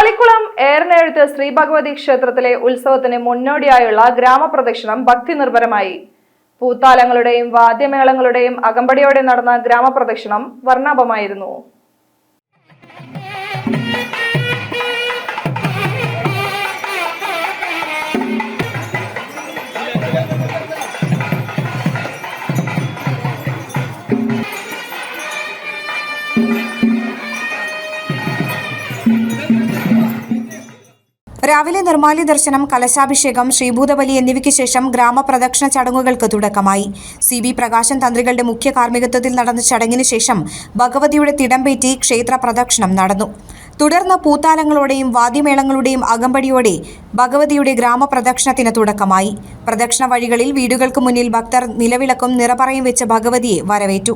തളിക്കുളം ഏറനെഴുത്ത് ശ്രീ ഭഗവതി ക്ഷേത്രത്തിലെ ഉത്സവത്തിന് മുന്നോടിയായുള്ള ഗ്രാമപ്രദക്ഷിണം ഭക്തി നിർഭരമായി പൂത്താലങ്ങളുടെയും വാദ്യമേളങ്ങളുടെയും അകമ്പടിയോടെ നടന്ന ഗ്രാമപ്രദക്ഷിണം വർണാഭമായിരുന്നു. രാവിലെ നിർമാല്യ ദർശനം കലശാഭിഷേകം ശ്രീഭൂതബലി എന്നിവയ്ക്ക് ശേഷം ഗ്രാമപ്രദക്ഷിണ ചടങ്ങുകൾക്ക് തുടക്കമായി. സി ബി പ്രകാശൻ തന്ത്രികളുടെ മുഖ്യ കാർമ്മികത്വത്തിൽ നടന്ന ചടങ്ങിന് ശേഷം ഭഗവതിയുടെ തിടമ്പേറ്റി ക്ഷേത്ര പ്രദക്ഷിണം നടന്നു. തുടർന്ന് പൂത്താലങ്ങളോടെയും വാദ്യമേളങ്ങളുടെയും അകമ്പടിയോടെ ഭഗവതിയുടെ ഗ്രാമപ്രദക്ഷിണത്തിന് തുടക്കമായി. പ്രദക്ഷിണ വഴികളിൽ വീടുകൾക്ക് മുന്നിൽ ഭക്തർ നിലവിളക്കും നിറപറയും വെച്ച് ഭഗവതിയെ വരവേറ്റു.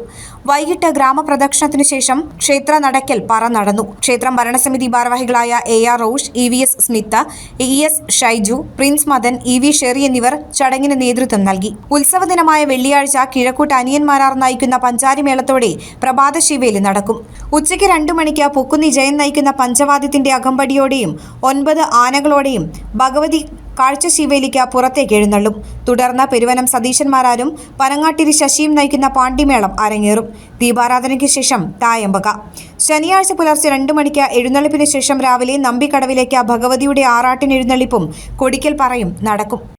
വൈകിട്ട് ഗ്രാമപ്രദക്ഷിണത്തിനു ശേഷം ക്ഷേത്ര നടക്കൽ പറ നടന്നു. ക്ഷേത്രം ഭരണസമിതി ഭാരവാഹികളായ A R Rosh E V S Smitha E S Shaiju Prince Madan E V Sherry എന്നിവർ ചടങ്ങിന് നേതൃത്വം നൽകി. ഉത്സവ ദിനമായ വെള്ളിയാഴ്ച കിഴക്കൂട്ട് അനിയന്മാരാർ നയിക്കുന്ന പഞ്ചാരിമേളത്തോടെ പ്രഭാത ശിവേലി നടക്കും. ഉച്ചയ്ക്ക് രണ്ടു മണിക്ക് പൊക്കുന്നി ജയൻ നയിക്കുന്ന പഞ്ചവാദ്യത്തിന്റെ അകമ്പടിയോടെയും ഒൻപത് ആനകളോടെയും ഭഗവതി കാഴ്ച ശിവേലിക്ക പുറത്തേക്ക് എഴുന്നള്ളും. തുടർന്ന് പെരുവനം സതീശന്മാരാരും പനങ്ങാട്ടിരി ശശിയും നയിക്കുന്ന പാണ്ഡിമേളം അരങ്ങേറും. ദീപാരാധനയ്ക്ക് ശേഷം തായമ്പക. ശനിയാഴ്ച പുലർച്ചെ രണ്ടു മണിക്ക് എഴുന്നള്ളിപ്പിന് ശേഷം രാവിലെ നമ്പിക്കടവിലേക്ക് ഭഗവതിയുടെ ആറാട്ടിന് എഴുന്നള്ളിപ്പും കൊടിക്കൽ പറയും നടക്കും.